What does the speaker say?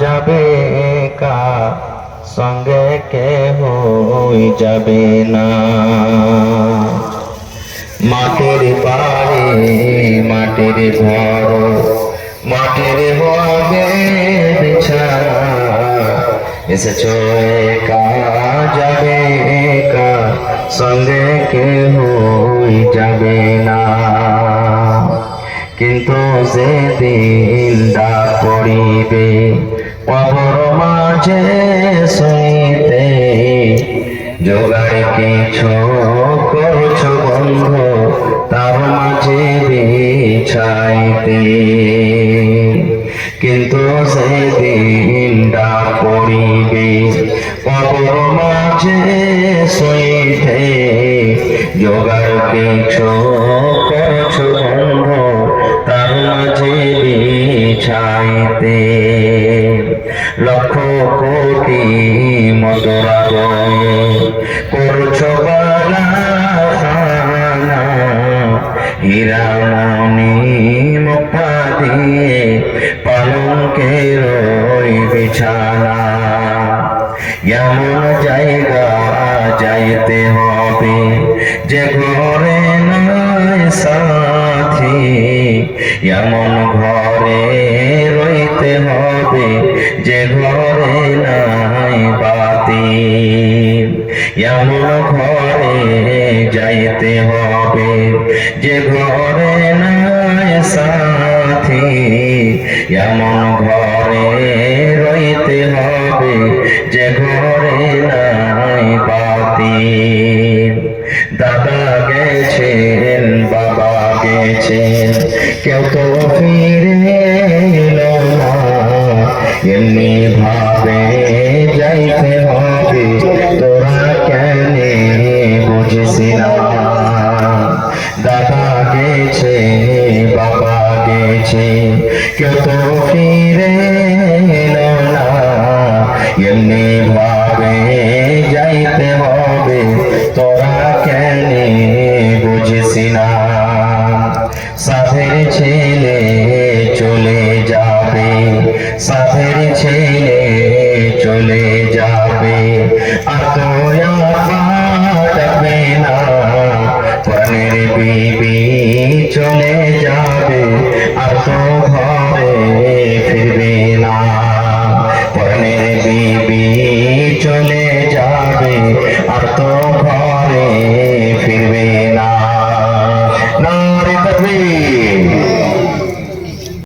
যাবে কা সঙ্গে কে হই যাবে না। মাটির বাড়ি মাটির ঘর, মাটির হবে বিছানা। এসেছ যাবে কা সঙ্গে কে হই যাবে না কিন্তু সেদিন ডাক পড়িবে কবর মাঝে শুইতে। জোগাড় কিছু করছ বন্ধ, তার মাঝে বিছাইতে। কিন্তু সেদিন ডাক পড়িবে কবর মাঝে শুইতে। জোগাড় কিছু লক্ষ কোটি মদরা গয়ে করছ হীরামণি মুক্তা দিয়ে পালঙ্কের ওই বিছানা। এমন জায়গা যাইতে হবে যে ঘরে নয় সাথী। এমন ঘরে রইতে হবে যে এমন ঘরে যাইতে হবে। যে ঘরে নাই সাথী এমন ঘরে রইতে হবে। যে ঘরে নাই বাতি। দাদা গেছেন, বাবা গেছেন, কেউ তো ফিরে এমনি কত ফিরে না এমনি ভাবে যাইতে হবে তোরা কেন বুঝছি না? সাথের ছেলে চলে যাবে সাথের ছেলে চলে যাবে আর তো না প্রাণের বিবি চলে যাবে, আর তো